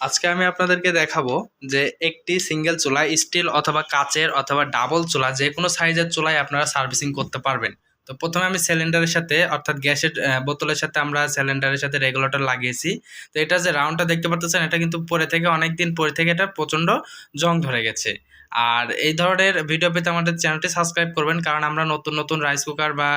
আজকে আমি আপনাদেরকে দেখাবো যে একটি সিঙ্গেল চুলা স্টিল অথবা কাচের অথবা ডাবল চুলা, যে কোনো সাইজের চুলায় আপনারা সার্ভিসিং করতে পারবেন। তো প্রথমে আমি সিলিন্ডারের সাথে, অর্থাৎ গ্যাসের বোতলের সাথে আমরা সিলিন্ডারের সাথে রেগুলেটর লাগিয়েছি। তো এটা যে রাউন্ডটা দেখতে পাচ্ছেন, এটা কিন্তু পরে থেকে অনেক দিন পরে থেকে এটা প্রচণ্ড জং ধরে গেছে। আর এই ধরনের ভিডিও পেতে আমাদের চ্যানেলটি সাবস্ক্রাইব করবেন, কারণ আমরা নতুন নতুন রাইস কুকার বা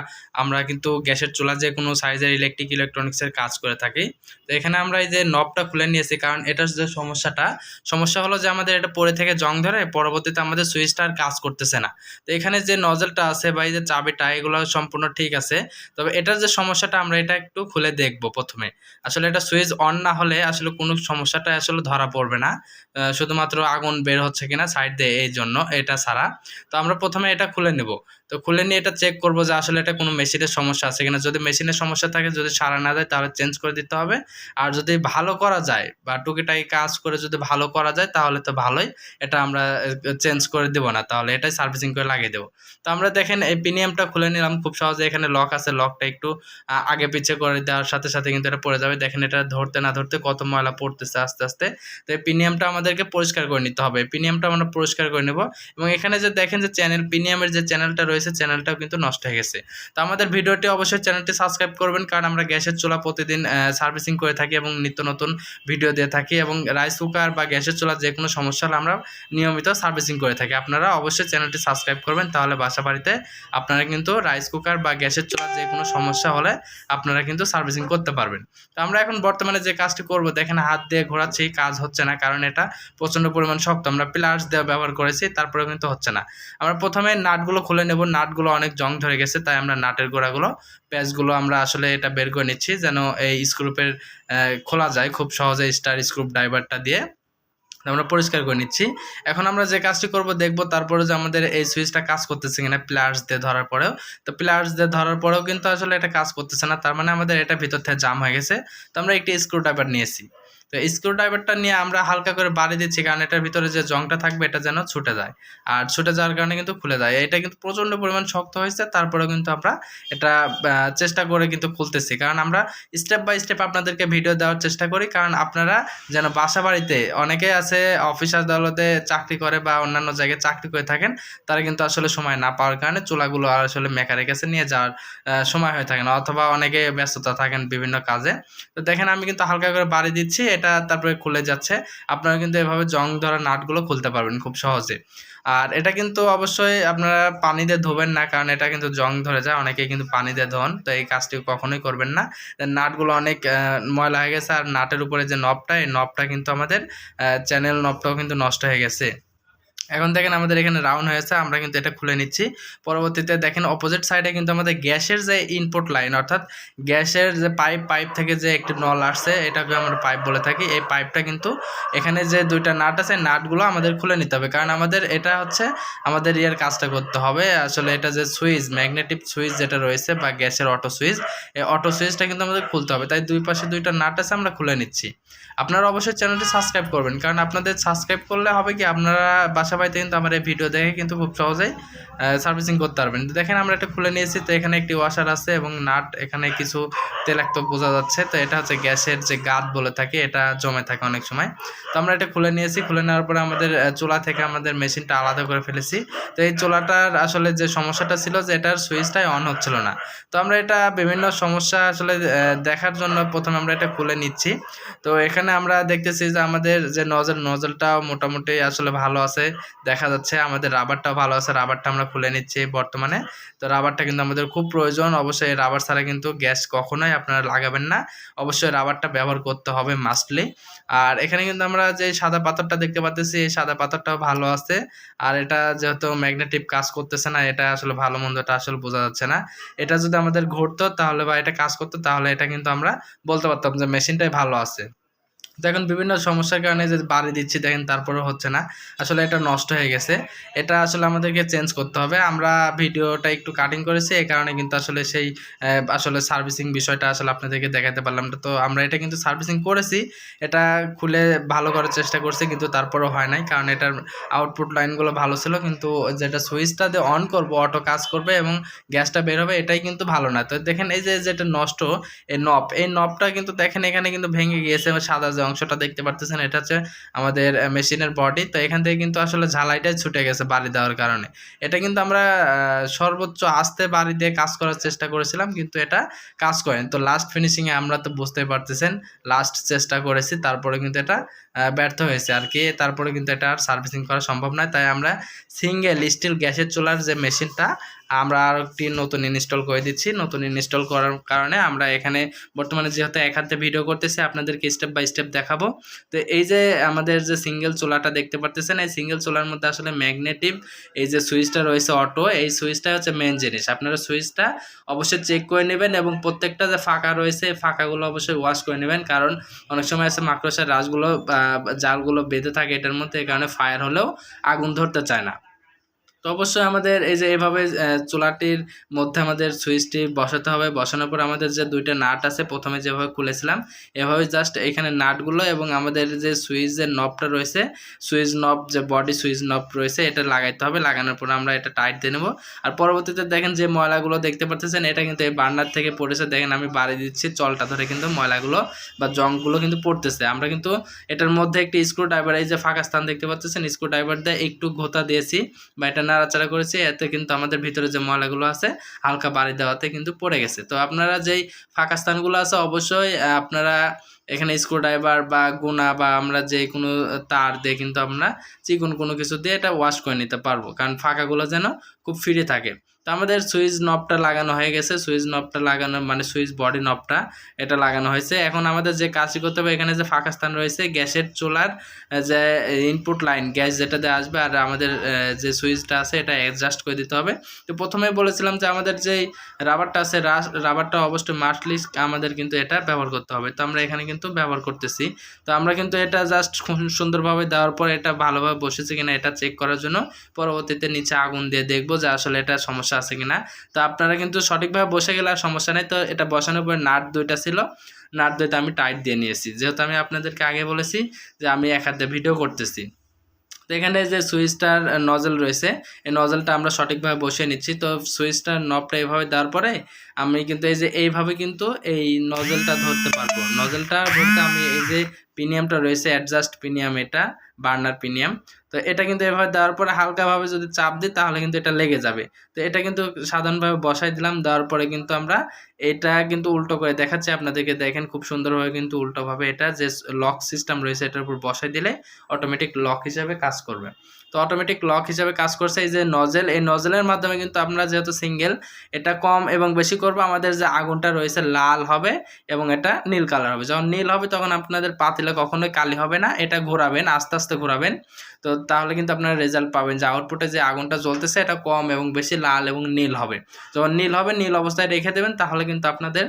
আমরা কিন্তু গ্যাসের চুলা যে কোনো সাইজের ইলেকট্রিক ইলেকট্রনিক্সের কাজ করে থাকি। তো এখানে আমরা এই যে নবটা খুলে নিয়েছি, কারণ এটার যে সমস্যাটা, সমস্যা হলো যে আমাদের এটা পরে থেকে জং ধরে পরবর্তীতে আমাদের সুইচটা আর কাজ করতেছে না। তো এখানে যে নজলটা আছে বা এই যে চাবিটা, এগুলো সম্পূর্ণ ঠিক আছে। তবে এটার যে সমস্যাটা, আমরা এটা একটু খুলে দেখব প্রথমে। আসলে এটা সুইচ অন না হলে আসলে কোনো সমস্যাটা আসলে ধরা পড়বে না। শুধুমাত্র আগুন বের হচ্ছে কিনা সাইড দিয়ে এই জন্য এটা ছাড়া। তো আমরা প্রথমে এটা খুলে নেব। তো খুলে নিয়ে এটা চেক করব যে আসলে এটা কোনো মেশিনের সমস্যা আছে কিনা। যদি মেশিনের সমস্যা থাকে, যদি সারা না যায় তাহলে চেঞ্জ করে দিতে হবে। আর যদি ভালো করা যায় বা টুকিটাকি কাজ করে যদি ভালো করা যায়, তাহলে তো ভালোই। এটা আমরা চেঞ্জ করে দেবো না, তাহলে এটাই সার্ভিসিং করে লাগিয়ে দেবো। তো আমরা দেখেন এই প্রিমিয়ামটা খুলে নিলাম, খুব সহজে এখানে লক আছে। লকটা একটু আগে পিছিয়ে করে দেওয়ার সাথে সাথে কিন্তু এটা পড়ে যাবে। দেখেন এটা ধরতে না ধরতে কত ময়লা পড়তেছে আস্তে আস্তে। তো এই প্রিমিয়ামটা আমাদেরকে পরিষ্কার করে নিতে হবে। প্রিমিয়ামটা আমরা পরিষ্কার করে নেব। এবং এখানে যে দেখেন যে চ্যানেল প্রিমিয়ামের যে চ্যানেলটা রয়েছে চ্যানেলটাও কিন্তু নষ্ট হয়ে গেছে। তো আমাদের ভিডিওটি অবশ্যই চ্যানেলটি সাবস্ক্রাইব করবেন, কারণ আমরা গ্যাসের চুলা প্রতিদিন সার্ভিসিং করে থাকি এবং নিত্য নতুন ভিডিও দিয়ে থাকি এবং রাইস কুকার বা গ্যাসের চুলা যে কোনো সমস্যা হলে আমরা নিয়মিত সার্ভিসিং করে থাকি। আপনারা অবশ্যই চ্যানেলটি সাবস্ক্রাইব করবেন, তাহলে বাসা বাড়িতে আপনারা কিন্তু রাইস কুকার বা গ্যাসের চুলার যে কোনো সমস্যা হলে আপনারা কিন্তু সার্ভিসিং করতে পারবেন। তো আমরা এখন বর্তমানে যে কাজটি করব, দেখেন হাত দিয়ে ঘোরাচ্ছি, কাজ হচ্ছে না, কারণ এটা প্রচণ্ড পরিমাণ শক্ত। আমরা প্লাস দেওয়া ব্যবহার করেছি, তারপরেও কিন্তু হচ্ছে না। আমরা প্রথমে নাটগুলো খুলে নেব নাটগুলো অনেক জং ধরে গেছে, তাই আমরা নাটের গোড়াগুলো, প্যাচগুলো আমরা আসলে এটা বের করে নিচ্ছি যেন এই স্ক্রুপের খোলা যায় খুব সহজে স্টার স্ক্রুপ ড্রাইভারটা দিয়ে। আমরা পরিষ্কার করে নিচ্ছি। এখন আমরা যে কাজটি করব দেখব তারপরে যে আমাদের এই সুইচটা কাজ করতেছে কিনা প্লাস দিয়ে ধরার পরেও। তো প্লাস দিয়ে ধরার পরেও কিন্তু আসলে এটা কাজ করতেছে না, তার মানে আমাদের এটা ভিতর থেকে জাম হয়ে গেছে। তো আমরা একটি স্ক্রু ড্রাইভার নিয়েছি। তো স্ক্রু ড্রাইভারটা নিয়ে আমরা হালকা করে বাড়ি দিচ্ছি, কারণ এটার ভিতরে যে জংটা থাকবে এটা যেন ছুটে যায়। আর ছুটে যাওয়ার কারণে কিন্তু খুলে যায়। এটা কিন্তু প্রচণ্ড পরিমাণ শক্ত হয়েছে, তারপরেও কিন্তু আমরা এটা চেষ্টা করে কিন্তু খুলতেছি। কারণ আমরা স্টেপ বাই স্টেপ আপনাদেরকে ভিডিও দেওয়ার চেষ্টা করি, কারণ আপনারা যেন বাসা বাড়িতে অনেকে আছে অফিস আদালতে চাকরি করে বা অন্যান্য জায়গায় চাকরি করে থাকেন, তারা কিন্তু আসলে সময় না পাওয়ার কারণে চুলাগুলো আর আসলে মেকারের কাছে নিয়ে যাওয়ার সময় হয়ে থাকে না। অথবা অনেকে ব্যস্ততা থাকেন বিভিন্ন কাজে। তো দেখেন আমি কিন্তু হালকা করে বাড়ি দিচ্ছি এটা তারপরে খুলে যাচ্ছে। আপনারা কিন্তু এভাবে জং ধরা নাটগুলো খুলতে পারবেন খুব সহজে। আর এটা কিন্তু অবশ্যই আপনারা পানি দিয়ে ধোবেন না, কারণ এটা কিন্তু জং ধরে যায় অনেকে কিন্তু পানি দিয়ে ধোন, তো এই কাজটি কখনোই করবেন না। নাটগুলো অনেক ময়লা হয়ে গেছে, আর নাটের উপরে যে নবটা, এই নবটা কিন্তু আমাদের চ্যানেল নবটাও কিন্তু নষ্ট হয়ে গেছে। এখন দেখেন আমাদের এখানে রাউন্ড হয়েছে, আমরা কিন্তু এটা খুলে নিচ্ছি। পরবর্তীতে দেখেন অপোজিট সাইডে কিন্তু আমাদের গ্যাসের যে ইনপুট লাইন অর্থাৎ গ্যাসের যে পাইপ পাইপ থেকে যে একটি নল আসছে, এটাকে আমরা পাইপ বলে থাকি। এই পাইপটা কিন্তু এখানে যে দুইটা নাট আছে নাটগুলো আমাদের খুলে নিতে হবে। কারণ আমাদের এটা হচ্ছে আমাদের ইয়ার কাজটা করতে হবে। আসলে এটা যে সুইচ ম্যাগনেটিক সুইচ যেটা রয়েছে বা গ্যাসের অটো সুইচ এই অটো সুইচটা কিন্তু আমাদের খুলতে হবে। তাই দুই পাশে দুইটা নাট আছে, আমরা খুলে নিচ্ছি। আপনারা অবশ্যই চ্যানেলটি সাবস্ক্রাইব করবেন। কারণ আপনাদের সাবস্ক্রাইব করলে হবে কি, আপনারা বাসা বাড়িতে কিন্তু আমার এই ভিডিও দেখে কিন্তু খুব সহজেই সার্ভিসিং করতে পারবেন। তো দেখেন আমরা এটা খুলে নিয়েছি, তো এখানে একটি ওয়াশার আছে এবং নাট, এখানে কিছু তেলাক্ত বোঝা যাচ্ছে। তো এটা হচ্ছে গ্যাসের যে গাদ বলে থাকে, এটা জমে থাকে অনেক সময়। তো আমরা এটা খুলে নিয়েছি, খুলে নেওয়ার পরে আমাদের চুলা থেকে আমাদের মেশিনটা আলাদা করে ফেলেছি। তো এই চুলাটার আসলে যে সমস্যাটা ছিল যে এটার সুইচটাই অন হচ্ছিল না। তো আমরা এটা বিভিন্ন সমস্যা আসলে দেখার জন্য প্রথমে আমরা এটা খুলে নিচ্ছি। তো এখানে আমরা দেখতেছি যে আমাদের যে নজল নজলটাও মোটামুটি আসলে ভালো আছে। দেখা যাচ্ছে আমাদের রাবারটাও ভালো আছে, রাবারটা আমরা খুলে নিচ্ছি বর্তমানে। তো রাবারটা কিন্তু আমাদের খুব প্রয়োজন, অবশ্যই রাবার ছাড়া কিন্তু গ্যাস কখনোই আপনারা লাগাবেন না। অবশ্যই রাবারটা ব্যবহার করতে হবে মাস্টলি আর এখানে কিন্তু আমরা যে সাদা পাথরটা দেখতে পাচ্ছি এই সাদা পাথরটাও ভালো আছে। আর এটা যেহেতু ম্যাগনেটিভ কাজ করতেছে না, এটা আসলে ভালো মন্দটা আসলে বোঝা যাচ্ছে না। এটা যদি আমাদের ঘটতো তাহলে বা এটা কাজ করতো তাহলে এটা কিন্তু আমরা বলতে পারতাম যে মেশিনটাই ভালো আছে। দেখেন বিভিন্ন সমস্যার কারণে যে বাড়ি দিচ্ছি, দেখেন তারপরে হচ্ছে না। আসলে এটা নষ্ট হয়ে গেছে। এটা আসলে আমাদেরকে চেঞ্জ করতে হবে। আমরা ভিডিওটা একটু কাটিং করেছি, এই কারণে কিন্তু আসলে সেই আসলে সার্ভিসিং বিষয়টা আসলে আপনাদেরকে দেখাতে পারলাম তো আমরা এটা কিন্তু সার্ভিসিং করেছি। এটা খুলে ভালো করার চেষ্টা করছি, কিন্তু তারপরেও হয় নাই। কারণ এটার আউটপুট লাইনগুলো ভালো ছিল, কিন্তু যেটা সুইচটা দিয়ে অন করব অটো কাজ করবে এবং গ্যাসটা বের হবে, এটাই কিন্তু ভালো না। তো দেখেন এই যে যেটা নষ্ট, এই নব এই নবটা কিন্তু দেখেন এখানে কিন্তু ভেঙে গিয়েছে, সাদা অংশটা দেখতে পারতেছেন, এটা হচ্ছে আমাদের মেশিনের বডি তো এখান থেকে কিন্তু আসলে ঝালাইটাই ছুটে গেছে বাড়ি দেওয়ার কারণে। এটা কিন্তু আমরা সর্বোচ্চ আস্তে বাড়ি দিয়ে কাজ করার চেষ্টা করেছিলাম, কিন্তু এটা কাজ করেন। তো লাস্ট ফিনিশিংয়ে আমরা তো বুঝতেই পারতেছেন লাস্ট চেষ্টা করেছি, তারপরে কিন্তু এটা ব্যর্থ হয়েছে আর কি। তারপরে কিন্তু এটা আর সার্ভিসিং করা সম্ভব নয়। তাই আমরা সিঙ্গেল স্টিল গ্যাসের চুলার যে মেশিনটা, আমরা আর একটি নতুন ইনস্টল করে দিচ্ছি। নতুন ইনস্টল করার কারণে আমরা এখানে বর্তমানে যেহেতু এক হাতে ভিডিও করতেছি, আপনাদেরকে স্টেপ বাই স্টেপ দেখাবো। তো এই যে আমাদের যে সিঙ্গেল চুলাটা দেখতে পারতেছেন, এই সিঙ্গেল চুলার মধ্যে আসলে ম্যাগনেটিভ এই যে সুইচটা রয়েছে অটো এই সুইচটা হচ্ছে মেন জিনিস। আপনারা সুইচটা অবশ্যই চেক করে নেবেন এবং প্রত্যেকটা যে ফাঁকা রয়েছে ফাঁকাগুলো অবশ্যই ওয়াশ করে নেবেন। কারণ অনেক সময় আছে মাকড়সার রাসগুলো জালগুলো বেঁধে থাকে এটার মধ্যে এই কারণে ফায়ার হলেও আগুন ধরতে চায় না। তো অবশ্যই আমাদের এই যে এভাবে চুলাটির মধ্যে আমাদের সুইচটি বসাতে হবে। বসানোর পর আমাদের যে দুইটা নাট আছে, প্রথমে যেভাবে খুলেছিলাম, এভাবে জাস্ট এখানে নাটগুলো এবং আমাদের যে সুইচের নবটা রয়েছে, সুইচ নব যে বডি সুইচ নব রয়েছে, এটা লাগাইতে হবে। লাগানোর পর আমরা এটা টাইট দিয়ে নেব। আর পরবর্তীতে দেখেন যে ময়লাগুলো দেখতে পাচ্ছেন, এটা কিন্তু এই বার্নার থেকে পড়েছে। দেখেন আমি বাড়ি দিচ্ছি, চলটা ধরে কিন্তু ময়লাগুলো বা জংগুলো কিন্তু পড়তেছে। আমরা কিন্তু এটার মধ্যে একটি স্ক্রু ড্রাইভার এই যে ফাঁকা স্থান দেখতে পাচ্ছেন স্ক্রু ড্রাইভার দিয়ে একটু ঘোতা দিয়েছি বা এটা নাড়াচাড়া করেছি, এতে কিন্তু আমাদের ভিতরে যে ময়লাগুলো আছে, হালকা বাড়ি দেওয়াতে কিন্তু পড়ে গেছে। তো আপনারা যেই ফাঁকা স্থানগুলো আছে, অবশ্যই আপনারা এখানে স্ক্রুড্রাইভার বা গুণা বা আমরা যে কোনো তার দিয়ে কিন্তু আমরা চিকন কোনো কিছু দিয়ে এটা ওয়াশ করে নিতে পারব। কারণ ফাঁকাগুলো যেন খুব ফ্রি থাকে। তো আমাদের সুইচ নবটা লাগানো হয়ে গেছে। সুইচ নবটা লাগানো মানে সুইচ বডি নবটা এটা লাগানো হয়েছে। এখন আমাদের যে কাজটি করতে হবে, এখানে যে ফাঁকা স্থান রয়েছে, গ্যাসের চুলার যে ইনপুট লাইন গ্যাস যেটা দিয়ে আসবে, আর আমাদের যে সুইচটা আছে, এটা অ্যাডজাস্ট করে দিতে হবে। তো প্রথমে বলেছিলাম যে আমাদের যেই রাবারটা আছে রাবারটা অবশ্যই মাস্টলি আমাদের কিন্তু এটা ব্যবহার করতে হবে। তো আমরা এখানে কিন্তু ব্যবহার করতেছি। তো আমরা কিন্তু এটা জাস্ট সুন্দরভাবে দেওয়ার পর এটা ভালোভাবে বসেছে কিনা, এটা চেক করার জন্য পরবর্তীতে নিচে আগুন দিয়ে দেখব যে আসলে এটা সমস্যা আছে কিনা? তো আপনারা কিন্তু সঠিকভাবে বসে গেলে আর সমস্যা নেই। তো এটা বসানোর পর নাট দুইটা ছিল। নাট দুইটা আমি টাইট দিয়ে নিয়েছি। যেহেতু আমি আপনাদেরকে আগে বলেছি যে আমি এক হাতে ভিডিও করতেছি। তো এখানে যে সুইচটার নজল রয়েছে, এই নজলটা আমরা সঠিকভাবে বসিয়ে নিচ্ছি। তো সুইচটার নবটা এইভাবে দেওয়ার পরে আমি কিন্তু এই যে এইভাবে কিন্তু এই নজলটা ধরতে পারব। নজলটা ধরতে আমি এই যে পিনিয়ামটা রয়েছে অ্যাডজাস্ট পিনিয়াম এটা। Burner premium. তো এটা কিন্তু এভাবে দেওয়ার পরে হালকাভাবে যদি চাপ দিই, তাহলে কিন্তু এটা লেগে যাবে। তো এটা কিন্তু সাধারণভাবে বসাই দিলাম, দেওয়ার পরে কিন্তু আমরা এটা কিন্তু উল্টো করে দেখাচ্ছি। আপনাদেরকে দেখেন খুব সুন্দরভাবে কিন্তু উল্টোভাবে এটা যে লক সিস্টেম রয়েছে, এটার উপর বসাই দিলে অটোমেটিক লক হিসাবে কাজ করবে। তো অটোমেটিক লক হিসাবে কাজ করছে এই যে নজেল এই নজেলের মাধ্যমে কিন্তু আমরা যেহেতু সিঙ্গেল এটা কম এবং বেশি করব, আমাদের যে আগুনটা রয়েছে লাল হবে এবং এটা নীল কালার হবে। যখন নীল হবে তখন আপনাদের পাতিলে কখনোই কালি হবে না, এটা ঘোরাবেন, আস্তে আস্তে ঘোরাবেন। তো তাহলে কিন্তু আপনারা রেজাল্ট পাবেন যে আউটপুটে যে আগুনটা জ্বলতেছে এটা কম এবং বেশি লাল এবং নীল হবে। যখন নীল হবে, নীল অবস্থায় রেখে দেবেন, তাহলে কিন্তু আপনাদের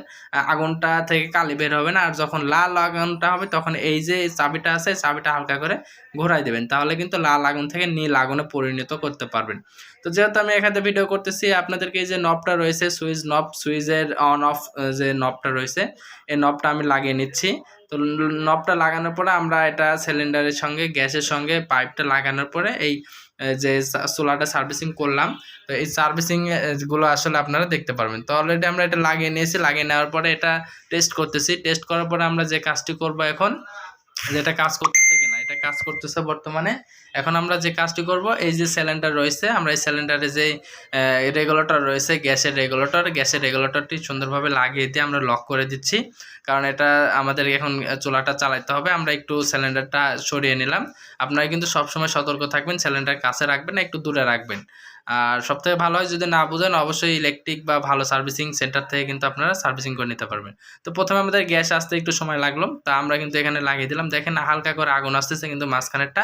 আগুনটা থেকে কালি বের হবে না। আর যখন লাল আগুনটা হবে তখন এই যে চাবিটা আছে, চাবিটা হালকা করে ঘোরাই দেবেন। তাহলে কিন্তু লাল আগুন থেকে নীল আগুনে পরিণত করতে পারবেন। তো যেহেতু আমি এখানে ভিডিও করতেছি, আপনাদেরকে এই যে নবটা রয়েছে, সুইচ নব সুইচের অন অফ যে নবটা রয়েছে, এই নবটা আমি লাগিয়ে নিচ্ছি। তো নবটা লাগানোর পরে আমরা এটা সিলিন্ডারের সঙ্গে, গ্যাসের সঙ্গে পাইপটা লাগানোর পরে এই যে সোলারটা সার্ভিসিং করলাম। তো এই সার্ভিসিংগুলো আসলে আপনারা দেখতে পারবেন। তো অলরেডি আমরা এটা লাগিয়ে নিয়েছি, লাগিয়ে নেওয়ার পরে এটা টেস্ট করতেছি। টেস্ট করার পরে আমরা যে কাজটি করব এখন যেটা কাজ করতেছে কিনা, এটা কাজ করতেছে বর্তমানে। এখন আমরা যে কাজটি করব, এই যে সিলিন্ডার রয়েছে, আমরা এই সিলিন্ডারে যে রেগুলেটর রয়েছে, গ্যাসের রেগুলেটর গ্যাসের রেগুলেটরটি সুন্দরভাবে লাগিয়ে দিয়ে আমরা লক করে দিচ্ছি। কারণ এটা আমাদের এখন চুলাটা চালাতে হবে, আমরা একটু সিলিন্ডারটা সরিয়ে নিলাম। আপনারা কিন্তু সবসময় সতর্ক থাকবেন সিলিন্ডার কাছে রাখবেন একটু দূরে রাখবেন। আর সবথেকে ভালো হয় যদি না বুঝেন, অবশ্যই ইলেকট্রিক বা ভালো সার্ভিসিং সেন্টার থেকে কিন্তু আপনারা সার্ভিসিং করে নিতে পারবেন। তো প্রথমে আমাদের গ্যাস আসতে একটু সময় লাগল, তা আমরা কিন্তু এখানে লাগিয়ে দিলাম। দেখেন হালকা করে আগুন আসতেছে, কিন্তু মাঝখানেরটা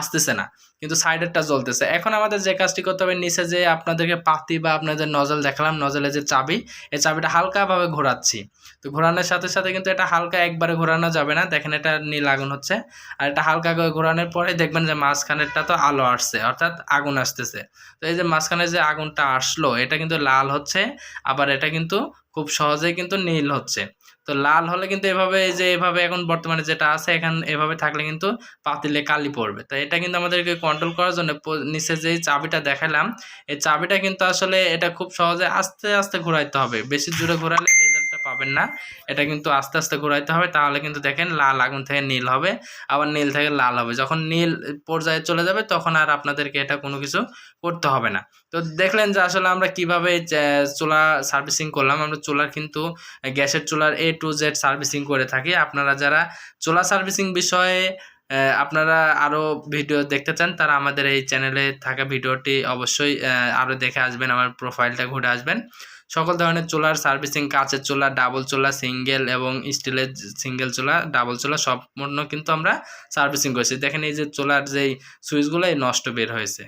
আসতেছে না, কিন্তু সাইডেরটা জ্বলতেছে। এখন আমাদের যে কাজটি করতে হবে, নিচে যে আপনাদেরকে পাতি বা আপনাদের নজল দেখালাম নজলে যে চাবি, এই চাবিটা হালকাভাবে ঘোরাচ্ছি। তো ঘোরানোর সাথে সাথে কিন্তু এটা হালকা একবারে ঘোরানো যাবে না। দেখেন এটা নীল আগুন হচ্ছে, আর এটা হালকা করে ঘোরানোর পরে দেখবেন যে মাঝখানেরটা তো আলো আসছে, অর্থাৎ আগুন আসতেছে। তো এই যে মাঝখানে যে আগুনটা আসলো, এটা কিন্তু লাল হচ্ছে, আবার এটা কিন্তু খুব সহজেই কিন্তু নীল হচ্ছে। তো লাল হলে কিন্তু এভাবে যে এভাবে এখন বর্তমানে যেটা আছে, এখন, এভাবে থাকলে কিন্তু পাতিলে কালি পড়বে। তো এটা কিন্তু আমাদেরকে কন্ট্রোল করার জন্য নিচে যেই চাবিটা দেখালাম, এই চাবিটা কিন্তু আসলে এটা খুব সহজে আস্তে আস্তে ঘোরাইতে হবে। বেশি জোরে ঘোরালে পাবেন না। এটা কিন্তু আস্তে আস্তে ঘোরাইতে হবে। তাহলে কিন্তু দেখেন লাল আগুন থেকে নীল হবে, আবার নীল থেকে লাল হবে। যখন নীল পর্যায়ে চলে যাবে, তখন আর আপনাদেরকে এটা কোনো কিছু করতে হবে না। তো দেখলেন যে আসলে আমরা কীভাবে চুলা সার্ভিসিং করলাম। আমরা চুলার কিন্তু, গ্যাসের চুলার এ টু জেড সার্ভিসিং করে থাকি। আপনারা যারা চুলা সার্ভিসিং বিষয়ে আপনারা আরও ভিডিও দেখতে চান, তারা আমাদের এই চ্যানেলে থাকা ভিডিওটি অবশ্যই আরও দেখে আসবেন, আমার প্রোফাইলটা ঘুরে আসবেন। সকল ধরনের চুলার সার্ভিসিং কাঁচের চোলা ডাবল চোলা সিঙ্গেল এবং স্টিলের সিঙ্গেল চোলা ডাবল চোলা, সম্পূর্ণ কিন্তু আমরা সার্ভিসিং করেছি। দেখেন এই যে চুলার যেই সুইচগুলো এই নষ্ট বের হয়েছে।